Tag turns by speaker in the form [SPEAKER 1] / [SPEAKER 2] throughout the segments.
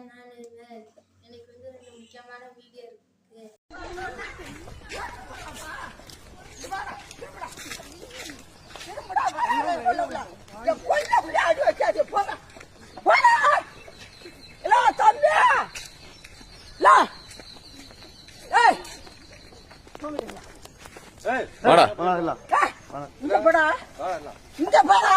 [SPEAKER 1] நான் எனக்கு வந்து ரெண்டு முக்கியமான வீடியோ இருக்கு.
[SPEAKER 2] இங்க போடா. இங்க போடா.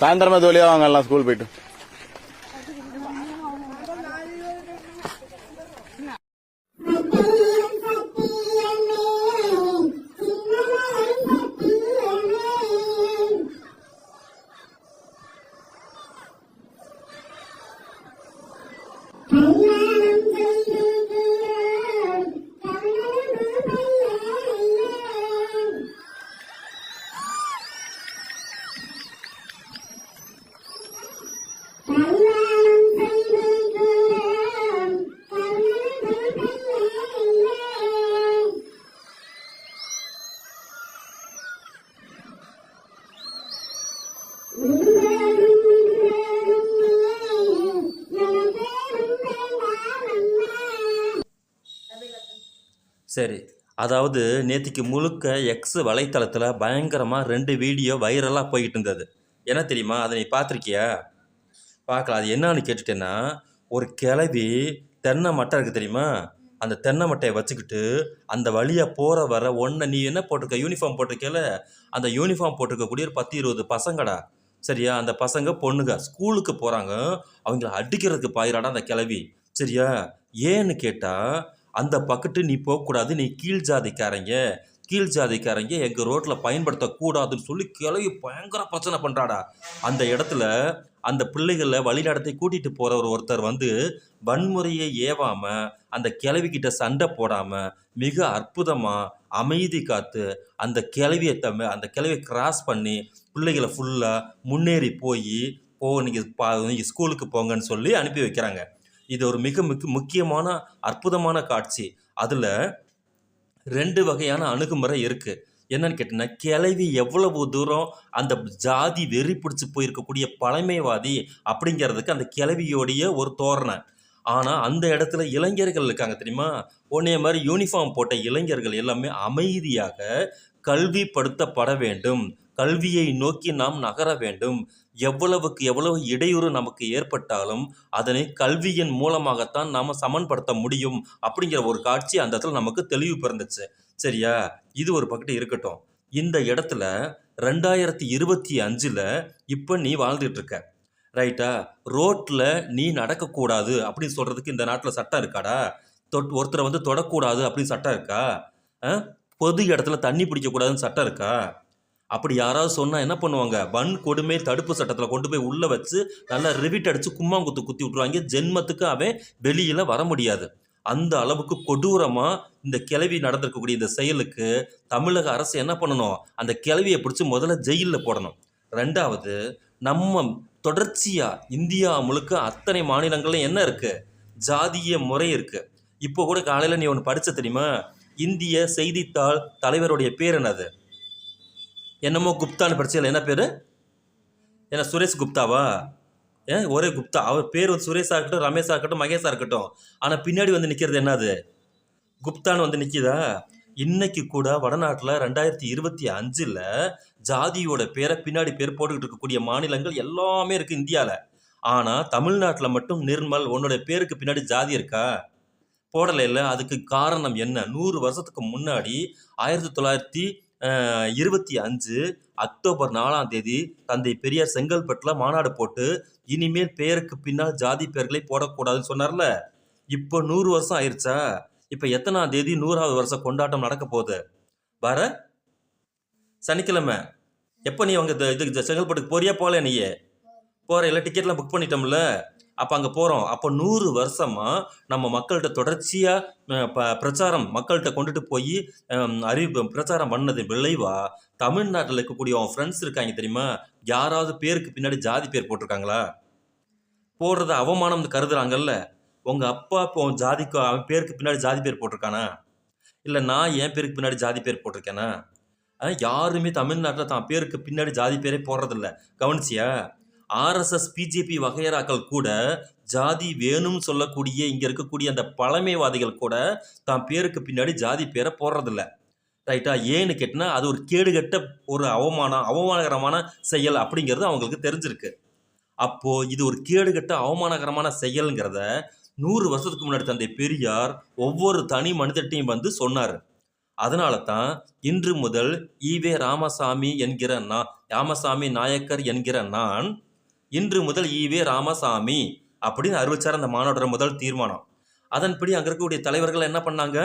[SPEAKER 3] சாயந்தரமா தோழியா வாங்க எல்லாம் ஸ்கூல் போயிட்டு.
[SPEAKER 4] அதாவது நேற்றுக்கு முழுக்க எக்ஸ் வலைத்தளத்தில் பயங்கரமாக ரெண்டு வீடியோ வைரலாக போய்கிட்டு இருந்தது என்ன தெரியுமா? அதை நீ பார்த்துருக்கியா? பார்க்கலாம். அது என்னன்னு கேட்டுட்டேன்னா ஒரு கிளவி தென்னை மட்டை இருக்குது தெரியுமா? அந்த தென்னை மட்டையை வச்சுக்கிட்டு அந்த வழியாக போகிற வர ஒன்றை நீ என்ன போட்டிருக்க? யூனிஃபார்ம் போட்டிருக்கல? அந்த யூனிஃபார்ம் போட்டிருக்கக்கூடிய ஒரு பத்து இருபது பசங்கடா. சரியா? அந்த பசங்க பொண்ணுங்க ஸ்கூலுக்கு போகிறாங்க அவங்கள அடிக்கிறதுக்கு பாயிராடா அந்த கிளவி. சரியா? ஏன்னு கேட்டால் அந்த பக்கத்து நீ போகக்கூடாது நீ கீழ் ஜாதிக்காரங்க. கீழ் ஜாதிக்காரங்க எங்கள் ரோட்டில் பயன்படுத்தக்கூடாதுன்னு சொல்லி கிளவி பயங்கர பிரச்சனை பண்ணுறாடா அந்த இடத்துல அந்த பிள்ளைகளை வழிநடத்தி கூட்டிகிட்டு போகிறவர் ஒருத்தர் வந்து வன்முறையை ஏவாமல் அந்த கிளவிக்கிட்ட சண்டை போடாமல் மிக அற்புதமாக அமைதி காத்து அந்த கிளவியை தம் அந்த கிளவியை கிராஸ் பண்ணி பிள்ளைகளை ஃபுல்லாக முன்னேறி போய் போ நீங்கள் பா நீங்கள் ஸ்கூலுக்கு போங்கன்னு சொல்லி அனுப்பி வைக்கிறாங்க. இது ஒரு மிக மிக முக்கியமான அற்புதமான காட்சி. அதில் ரெண்டு வகையான அணுகுமுறை இருக்குது என்னன்னு கேட்டிங்கன்னா கிளவி எவ்வளவு தூரம் அந்த ஜாதி வெறி பிடிச்சி போயிருக்கக்கூடிய பழமைவாதி அப்படிங்கிறதுக்கு அந்த கிளவியோடைய ஒரு தோரணை. ஆனால் அந்த இடத்துல இளைஞர்கள் இருக்காங்க தெரியுமா? உன்னைய மாதிரி யூனிஃபார்ம் போட்ட இளைஞர்கள் எல்லாமே அமைதியாக கல்விப்படுத்தப்பட வேண்டும். கல்வியை நோக்கி நாம் நகர வேண்டும். எவ்வளவுக்கு எவ்வளவு இடையூறு நமக்கு ஏற்பட்டாலும் அதனை கல்வியின் மூலமாகத்தான் நாம் சமன்படுத்த முடியும் அப்படிங்கிற ஒரு காட்சி அந்த இடத்துல நமக்கு தெளிவு பிறந்துச்சு. சரியா? இது ஒரு பக்கத்து இருக்கட்டும். இந்த இடத்துல ரெண்டாயிரத்தி இருபத்தி அஞ்சில் இப்போ நீ வாழ்ந்துட்டுருக்க ரைட்டா ரோட்டில் நீ நடக்கக்கூடாது அப்படின்னு சொல்கிறதுக்கு இந்த நாட்டில் சட்டம் இருக்காடா? தொட் ஒருத்தரை வந்து தொடக்கூடாது அப்படின்னு சட்டம் இருக்கா? ஆ? பொது இடத்துல தண்ணி பிடிக்கக்கூடாதுன்னு சட்டம் இருக்கா? அப்படி யாராவது சொன்னால் என்ன பண்ணுவாங்க? வன் கொடுமை தடுப்பு சட்டத்தில் கொண்டு போய் உள்ளே வச்சு நல்லா ரிவிட் அடித்து கும்மாங்குத்து குத்தி விட்ருவாங்க ஜென்மத்துக்கு அவன் வெளியில் வர முடியாது. அந்த அளவுக்கு கொடூரமாக இந்த கிளவி நடந்திருக்கக்கூடிய இந்த செயலுக்கு தமிழக அரசு என்ன பண்ணணும்? அந்த கிளவியை பிடிச்சி முதல்ல ஜெயிலில் போடணும். ரெண்டாவது நம்ம தொடர்ச்சியாக இந்தியா முழுக்க அத்தனை மாநிலங்களில் என்ன இருக்குது ஜாதிய முறை இருக்குது இப்போ கூட காலையில் நீ ஒன்று படித்த தெரியுமா? இந்திய செய்தித்தாள் தலைவருடைய பேர் என்னது? என்னமோ குப்தான்னு படிச்சதில்ல என்ன பேர்? என்ன சுரேஷ் குப்தாவா? ஏன் ஒரே குப்தா. அவர் பேர் வந்து சுரேஷாக இருக்கட்டும் ரமேஷாக இருக்கட்டும் மகேஷாக இருக்கட்டும். ஆனால் பின்னாடி வந்து நிற்கிறது என்னது? குப்தான்னு வந்து நிற்கிதா இன்னைக்கு கூட வடநாட்டில் ரெண்டாயிரத்தி இருபத்தி அஞ்சில் ஜாதியோட பேரை பின்னாடி பேர் போட்டுக்கிட்டு இருக்கக்கூடிய மாநிலங்கள் எல்லாமே இருக்குது இந்தியாவில் ஆனால் தமிழ்நாட்டில் மட்டும் நிர்மல் உன்னோட பேருக்கு பின்னாடி ஜாதி இருக்கா? போடலை இல்லை அதுக்கு காரணம் என்ன? நூறு வருஷத்துக்கு முன்னாடி ஆயிரத்தி தொள்ளாயிரத்தி இருபத்தி அஞ்சு அக்டோபர் நாலாம் தேதி தந்தை பெரியார் செங்கல்பட்டில் மாநாடு போட்டு இனிமேல் பேருக்கு பின்னால் ஜாதி பெயர்களை போடக்கூடாதுன்னு சொன்னார்ல. இப்போ நூறு வருஷம் ஆயிடுச்சா இப்போ எத்தனாம் தேதி நூறாவது வருஷம் கொண்டாட்டம் நடக்க போகுது? வர சனிக்கிழமை. எப்போ நீ அவங்க இது செங்கல்பட்டுக்கு போறியா? போகல நீ? போகிற இல்லை டிக்கெட்லாம் புக் பண்ணிட்டோம்ல? அப்போ அங்கே போகிறோம் அப்போ நூறு வருஷமாக நம்ம மக்கள்கிட்ட தொடர்ச்சியாக ப பிரச்சாரம் மக்கள்கிட்ட கொண்டுட்டு போய் அறிவு பிரச்சாரம் பண்ணது விளைவாக தமிழ்நாட்டில் இருக்கக்கூடிய அவன் ஃப்ரெண்ட்ஸ் இருக்காங்க தெரியுமா? யாராவது பேருக்கு பின்னாடி ஜாதி பேர் போட்டிருக்காங்களா? போடுறத அவமானம் கருதுறாங்கல்ல. உங்கள் அப்பா இப்போ ஜாதிக்கு அவன் பேருக்கு பின்னாடி ஜாதி பேர் போட்டிருக்கானா? இல்லை நான் என் பேருக்கு பின்னாடி ஜாதி பேர் போட்டிருக்கேனா? யாருமே தமிழ்நாட்டில் தான் பேருக்கு பின்னாடி ஜாதி பேரே போடுறதில்ல. கவனிச்சியா? ஆர்எஸ்எஸ் பிஜேபி வகையறாக்கள் கூட ஜாதி வேணும்னு சொல்லக்கூடிய இங்கே இருக்கக்கூடிய அந்த பழமைவாதிகள் கூட தான் பேருக்கு பின்னாடி ஜாதி பேரை போடுறதில்ல. ரைட்டா? ஏன்னு கேட்டினா அது ஒரு கேடுகட்ட ஒரு அவமானம் அவமானகரமான செயல் அப்படிங்கிறது அவங்களுக்கு தெரிஞ்சிருக்கு. அப்போது இது ஒரு கேடுகட்ட அவமானகரமான செயலுங்கிறத நூறு வருஷத்துக்கு முன்னாடி தந்தை பெரியார் ஒவ்வொரு தனி மனிதட்டையும் வந்து சொன்னார். அதனால தான் இன்று முதல் ஈவே ராமசாமி என்கிற நான் ராமசாமி நாயக்கர் என்கிற நான் இன்று முதல் ஈவே ராமசாமி அப்படின்னு அறிவிச்சார் அந்த மாநாட்டோட முதல் தீர்மானம். அதன்படி அங்கே இருக்கக்கூடிய தலைவர்கள் என்ன பண்ணாங்க?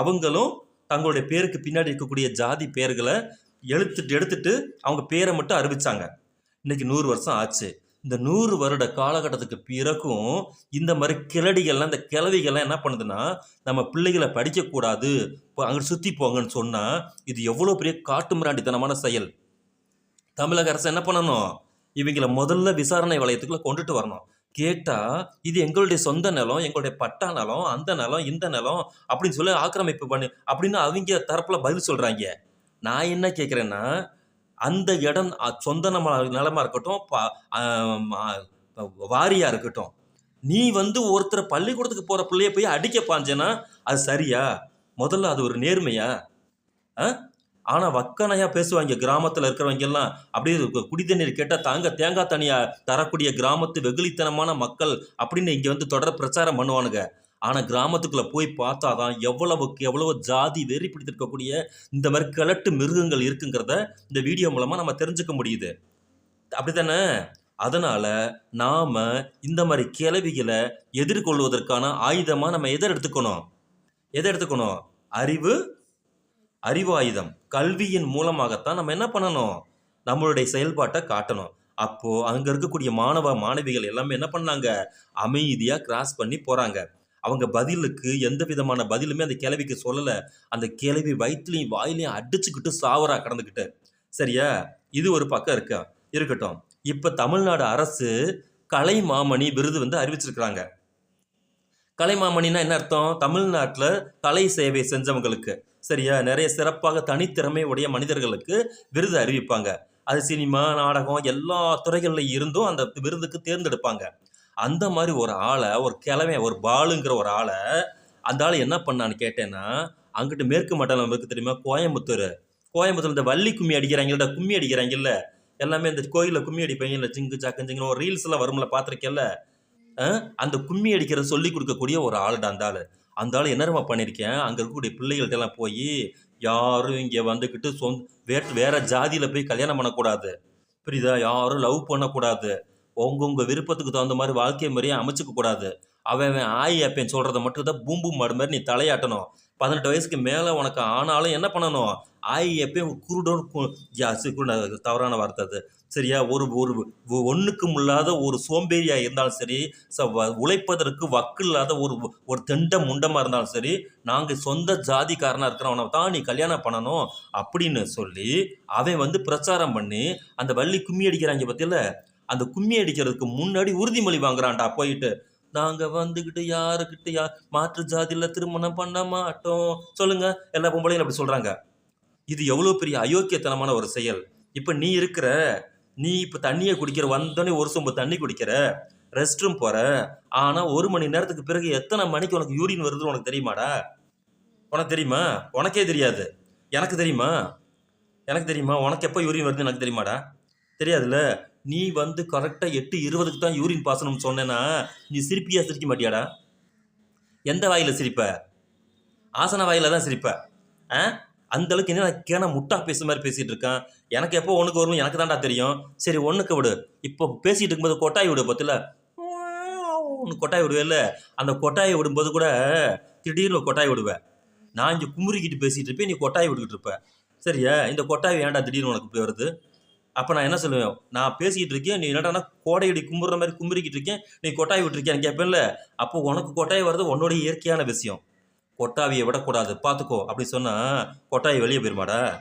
[SPEAKER 4] அவங்களும் தங்களுடைய பேருக்கு பின்னாடி இருக்கக்கூடிய ஜாதி பேர்களை எழுத்துட்டு எடுத்துட்டு அவங்க பேரை மட்டும் அறிவிச்சாங்க. இன்னைக்கு நூறு வருஷம் ஆச்சு. இந்த நூறு வருட காலகட்டத்துக்கு பிறகும் இந்த மாதிரி கிளடிகள்லாம் இந்த கிளவிகள்லாம் என்ன பண்ணுதுன்னா நம்ம பிள்ளைகளை படிக்கக்கூடாது இப்போ அங்கே சுற்றி போங்கன்னு சொன்னால் இது எவ்வளோ பெரிய காட்டு மிராண்டித்தனமான செயல். தமிழக அரசு என்ன பண்ணணும்? இவங்களை முதல்ல விசாரணை வளையத்துக்குள்ள கொண்டுட்டு வரணும். கேட்டால் இது எங்களுடைய சொந்த நிலம் எங்களுடைய பட்டா நிலம் அந்த நிலம் இந்த நிலம் அப்படின்னு சொல்லி ஆக்கிரமிப்பு பண்ணு அப்படின்னு அவங்க தரப்பில் பதில் சொல்கிறாங்க நான் என்ன கேட்குறேன்னா அந்த இடம் சொந்த நம்ம நிலமா இருக்கட்டும் ப- வாரியா இருக்கட்டும். நீ வந்து ஒருத்தர் பள்ளிக்கூடத்துக்கு போகிற பிள்ளைய போய் அடிக்க பாஞ்சேன்னா அது சரியா? முதல்ல அது ஒரு நேர்மையா? ஆ ஆனால் வக்கனையா பேசுவாங்க கிராமத்தில் இருக்கிறவங்க எல்லாம். அப்படியே குடி தண்ணீர் கேட்டால் தாங்க தேங்காய் தனியாக தரக்கூடிய கிராமத்து வெகுளித்தனமான மக்கள் அப்படின்னு இங்கே வந்து தொடர் பிரச்சாரம் பண்ணுவானுங்க. ஆனால் கிராமத்துக்குள்ளே போய் பார்த்தா தான் எவ்வளவுக்கு எவ்வளவு ஜாதி வெறி பிடித்திருக்கக்கூடிய இந்த மாதிரி கிழட்டு மிருகங்கள் இருக்குங்கிறத இந்த வீடியோ மூலமாக நம்ம தெரிஞ்சுக்க முடியுது. அப்படி தானே அதனால் நாம் இந்த மாதிரி கேள்விகளை எதிர்கொள்வதற்கான ஆயுதமாக நம்ம எதை எடுத்துக்கணும்? எதை எடுத்துக்கணும்? அறிவு அறிவாயுதம் கல்வியின் மூலமாகத்தான் நம்ம என்ன பண்ணணும்? நம்மளுடைய செயல்பாட்டை காட்டணும். அப்போது அங்கே இருக்கக்கூடிய மாணவ மாணவிகள் எல்லாமே என்ன பண்ணாங்க? அமைதியாக கிராஸ் பண்ணி போகிறாங்க அவங்க பதிலுக்கு எந்த விதமான பதிலுமே அந்த கேள்விக்கு சொல்லலை. அந்த கேள்வி வயிற்றுலையும் வாயிலையும் அடிச்சுக்கிட்டு சாவரா கடந்துக்கிட்டு சரியா? இது ஒரு பக்கம் இருக்கா. இருக்கட்டும். இப்போ தமிழ்நாடு அரசு கலை மாமணி விருது வந்து அறிவிச்சிருக்கிறாங்க. கலைமாமணினா என்ன அர்த்தம்? தமிழ்நாட்டில் கலை சேவை செஞ்சவங்களுக்கு. சரியா? நிறைய சிறப்பாக தனித்திறமை உடைய மனிதர்களுக்கு விருது அறிவிப்பாங்க. அது சினிமா நாடகம் எல்லா துறைகளில் இருந்தும் அந்த விருதுக்கு தேர்ந்தெடுப்பாங்க. அந்த மாதிரி ஒரு ஆளை ஒரு கிழமை ஒரு பாலுங்கிற ஒரு ஆளை அந்த ஆள் என்ன பண்ணான்னு கேட்டேன்னா அங்கிட்டு மேற்கு மண்டலம் இருக்கு தெரியுமா? கோயம்புத்தூர். கோயம்புத்தூர் இந்த வள்ளி கும்மி அடிக்கிறாங்கல்ல கும்மி அடிக்கிறாங்கல்ல எல்லாமே இந்த கோயிலில் கும்மி அடிப்பாங்கல்ல சிங்கு சாக்கு ஜிங்குன்னு ஒரு ரீல்ஸ் எல்லாம் வரும்ல பார்த்துருக்கேன்ல. அந்த கும்மி அடிக்கிற சொல்லி கொடுக்கக்கூடிய ஒரு ஆளுடா அந்த ஆள். அந்த ஆள் என்னமா பண்ணியிருக்கேன் அங்கே இருக்கக்கூடிய பிள்ளைகள்ட்டெல்லாம் போய் யாரும் இங்கே வந்துக்கிட்டு சொந்த வேற வேற ஜாதியில் போய் கல்யாணம் பண்ணக்கூடாது. புரியுதா? யாரும் லவ் பண்ணக்கூடாது. உங்கவுங்க விருப்பத்துக்கு தகுந்த மாதிரி வாழ்க்கை முறையை அமைச்சுக்க கூடாது. அவன் அவன் ஆய் அப்பேன் சொல்கிறத மட்டும் தான் பூம்பு மாடு மாதிரி நீ தலையாட்டணும். பதினெட்டு வயசுக்கு மேலே உனக்கு ஆனாலும் என்ன பண்ணணும்? ஆய் எப்பயும் குருடோ கு- குருட தவறான வார்த்தை அது. சரியா? ஒரு ஒரு ஒன்றுக்கும் இல்லாத ஒரு சோம்பேறியாக இருந்தாலும் சரி ச வ- உழைப்பதற்கு வக்கு இல்லாத ஒரு ஒரு தெண்ட முண்டமாக இருந்தாலும் சரி நாங்கள் சொந்த ஜாதிக்காரனாக இருக்கிறவனை தான் நீ கல்யாணம் பண்ணணும் அப்படின்னு சொல்லி அவன் வந்து பிரச்சாரம் பண்ணி அந்த வள்ளி கும்மி அடிக்கிறாங்க பற்றியில் அந்த கும்மி அடிக்கிறதுக்கு முன்னாடி உறுதிமொழி வாங்குறான்டா போயிட்டு நாங்கள் வந்துக்கிட்டு யாருக்கிட்ட யா மாற்று ஜாதியில் திருமணம் பண்ண மாட்டோம். சொல்லுங்கள் எல்லா பொம்பளையும் அப்படி சொல்கிறாங்க இது எவ்வளோ பெரிய அயோக்கியத்தனமான ஒரு செயல். இப்போ நீ இருக்கிற நீ இப்போ தண்ணியை குடிக்கிற வந்தோடனே ஒரு சொம்பு தண்ணி குடிக்கிற ரெஸ்ட் ரூம் போகிற ஆனால் ஒரு மணி நேரத்துக்கு பிறகு எத்தனை மணிக்கு உனக்கு யூரின் வருதுன்னு உனக்கு தெரியுமாடா? உனக்கு தெரியுமா? உனக்கே தெரியாது. எனக்கு தெரியுமா? எனக்கு தெரியுமா? உனக்கு எப்போ யூரின் வருதுன்னு எனக்கு தெரியுமாடா? தெரியாதுல்ல? நீ வந்து கரெக்டாக எட்டு இருபதுக்கு தான் யூரின் பாசணும்னு சொன்னேன்னா நீ சிரிப்பியா சிரிக்க மாட்டியாடா? எந்த வாயில சிரிப்ப? ஆசன வாயில் தான் சிரிப்ப. ஆ? அந்த அளவுக்கு என்ன கேன முட்டா பேசுற மாதிரி பேசிட்டு இருக்கான்? எனக்கு எப்போ ஒன்றுக்கு வரும் எனக்கு தான்டா தெரியும். சரி ஒன்றுக்கு விடு. இப்போ பேசிட்டு இருக்கும்போது கொட்டாய் விடு பத்தில? ஒன்று கொட்டாய் விடுவேல்ல. அந்த கொட்டாயை விடும்போது கூட திடீர்னு கொட்டாய் விடுவேன் நான் இங்கே குமுறிக்கிட்டு பேசிகிட்டு இருப்பேன் நீ கொட்டாய் விட்டுக்கிட்டு இருப்பேன் சரியா? இந்த கொட்டாய் ஏன்டா திடீர்னு உனக்கு இப்படி வருது? அப்போ நான் என்ன சொல்லுவேன்? நான் பேசிக்கிட்டு இருக்கேன் நீ என்னடா கோடையடி கும்புற மாதிரி கும்பிரிக்கிட்டு இருக்கேன் நீ கொட்டாய் விட்டுருக்கேன் கேட்பேன்ல அப்போ உனக்கு கொட்டாய் வர்றது உன்னோட இயற்கையான விஷயம். கொட்டாவியை விடக்கூடாது. பார்த்துக்கோ அப்படி சொன்னால் கொட்டாய் வெளியே போயிருமாடா.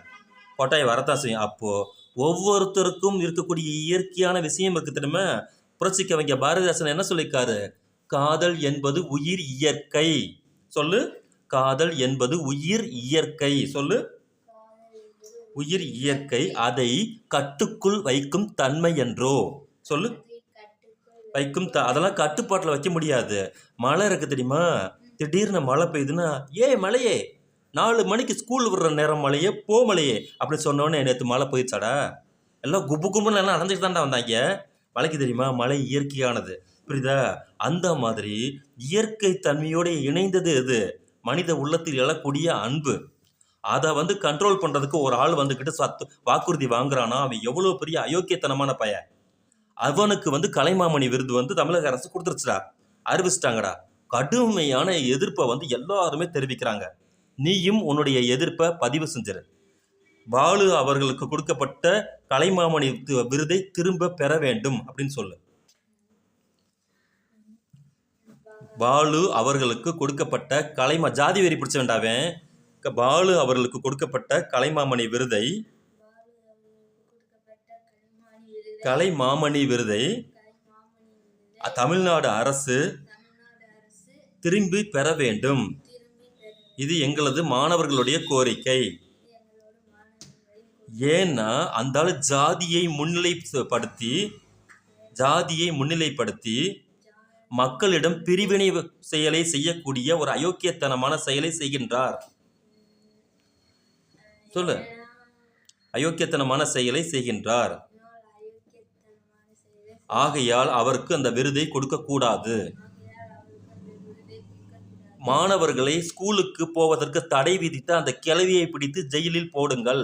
[SPEAKER 4] கொட்டாய் வரத்தான் செய்யும். அப்போது ஒவ்வொருத்தருக்கும் இருக்கக்கூடிய இயற்கையான விஷயம் இருக்கு தெரியுமா? புரட்சி கவிஞர் பாரதிதாசன் என்ன சொல்லியிருக்காரு? காதல் என்பது உயிர் இயற்கை. சொல்லு. காதல் என்பது உயிர் இயற்கை. சொல்லு. உயிர் இயற்கை அதை கட்டுக்குள் வைக்கும் தன்மை என்றோ. சொல்லு. வைக்கும் த அதெல்லாம் கட்டுப்பாட்டில் வைக்க முடியாது. மழை இருக்கு தெரியுமா? திடீர்னு மழை பெய்யுதுன்னா ஏ மழையே நாலு மணிக்கு ஸ்கூல் விடுற நேரம் மழையே போ மழையே அப்படின்னு சொன்னோன்னே நேற்று மழை போயிடுச்சாடா எல்லாம் குப்பு கும்புன்னு எல்லாம் நடந்துட்டு தான்டா வந்தாங்க. மழைக்கு தெரியுமா? மழை இயற்கையானது. புரியுதா? அந்த மாதிரி இயற்கை தன்மையோடு இணைந்தது எது? மனித உள்ளத்தில் எழக்கூடிய அன்பு. அதை வந்து கண்ட்ரோல் பண்ணுறதுக்கு ஒரு ஆள் வந்துக்கிட்டு சத்து வாக்குறுதி வாங்குறானா? அவன் எவ்வளோ பெரிய அயோக்கியத்தனமான பையன். அவனுக்கு வந்து கலைமாமணி விருது வந்து தமிழக அரசு கொடுத்துருச்சுடா. அறிவிச்சிட்டாங்கடா. கடுமையான எதிர்ப்பை வந்து எல்லாருமே தெரிவிக்கிறாங்க. நீயும் உன்னுடைய எதிர்ப்பை பதிவு செஞ்சிரு. பாலு அவர்களுக்கு கொடுக்கப்பட்ட கலைமாமணி விருதை திரும்ப பெற வேண்டும் அப்படின்னு சொல்லு. பாலு அவர்களுக்கு கொடுக்கப்பட்ட கலைமா ஜாதி வெறி பிடிச்ச வேண்டாவேன் பாலு அவர்களுக்கு கொடுக்கப்பட்ட கலைமாமணி விருதை கலைமாமணி விருதை தமிழ்நாடு அரசு திரும்பி பெற வேண்டும். இது எங்களது மாணவர்களுடைய கோரிக்கை. ஏன்னா அந்த ஜாதியை முன்னிலைப்படுத்தி ஜாதியை முன்னிலைப்படுத்தி மக்களிடம் பிரிவினை செயலை செய்யக்கூடிய ஒரு அயோக்கியத்தனமான செயலை செய்கின்றார். சொல்லு. அயோக்கியத்தனமான செயலை செய்கின்றார்.
[SPEAKER 1] ஆகையால் அவருக்கு அந்த விருதை கொடுக்கக்கூடாது.
[SPEAKER 4] மாணவர்களை ஸ்கூலுக்கு போவதற்கு தடை விதித்த அந்த கிளவியை பிடித்து ஜெயிலில் போடுங்கள்.